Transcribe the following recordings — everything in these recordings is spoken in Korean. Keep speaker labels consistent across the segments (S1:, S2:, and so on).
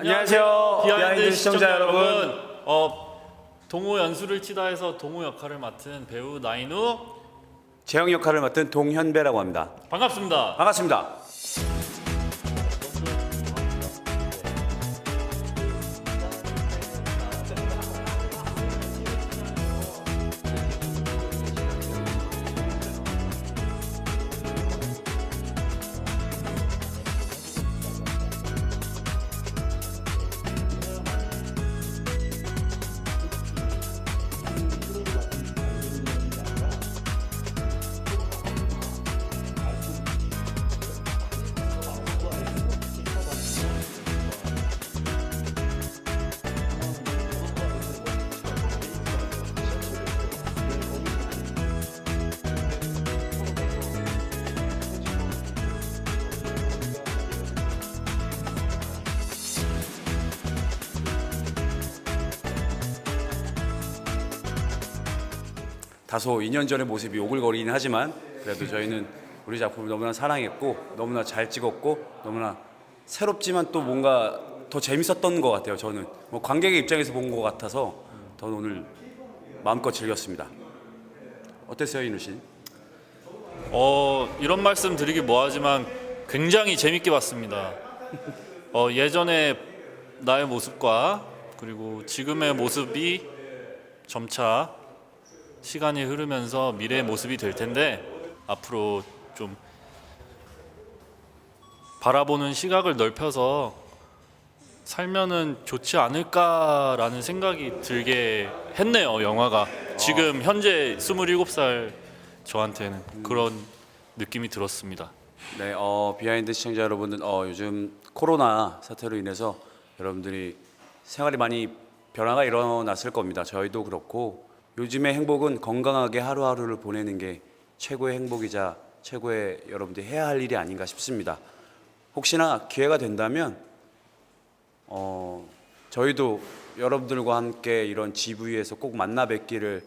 S1: 안녕하세요.
S2: 비하인드 시청자 여러분. 어, 동호 연수를 치다 해서 동호 역할을 맡은 배우 나인우
S1: 재영 역할을 맡은 동현배라고 합니다.
S2: 반갑습니다.
S1: 반갑습니다. 다소 2년 전의 모습이 오글거리긴 하지만 그래도 저희는 우리 작품을 너무나 사랑했고 너무나 잘 찍었고 너무나 새롭지만 또 뭔가 더 재밌었던 것 같아요. 저는 뭐 관객의 입장에서 본 것 같아서 저는 오늘 마음껏 즐겼습니다. 어땠어요, 이누 씨?
S2: 어, 이런 말씀 드리기 뭐하지만 굉장히 재밌게 봤습니다. 어, 예전에 나의 모습과 그리고 지금의 모습이 점차 시간이 흐르면서 미래의 모습이 될 텐데 앞으로 좀 바라보는 시각을 넓혀서 살면은 좋지 않을까라는 생각이 들게 했네요, 영화가. 지금 현재 27살 저한테는 그런 느낌이 들었습니다.
S1: 네, 어, 비하인드 시청자 여러분들, 어, 요즘 코로나 사태로 인해서 여러분들이 생활이 많이 변화가 일어났을 겁니다. 저희도 그렇고 요즘의 행복은 건강하게 하루하루를 보내는 게 최고의 행복이자 최고의 여러분들이 해야 할 일이 아닌가 싶습니다. 혹시나 기회가 된다면 어, 저희도 여러분들과 함께 이런 GV에서 꼭 만나 뵙기를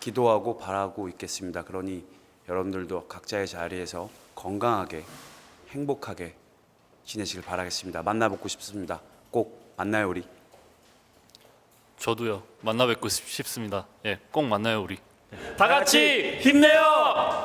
S1: 기도하고 바라고 있겠습니다. 그러니 여러분들도 각자의 자리에서 건강하게 행복하게 지내시길 바라겠습니다. 만나 뵙고 싶습니다. 꼭 만나요 우리.
S2: 저도요. 만나 뵙고 싶- 싶습니다. 예, 꼭 만나요, 우리. 다 같이 힘내요!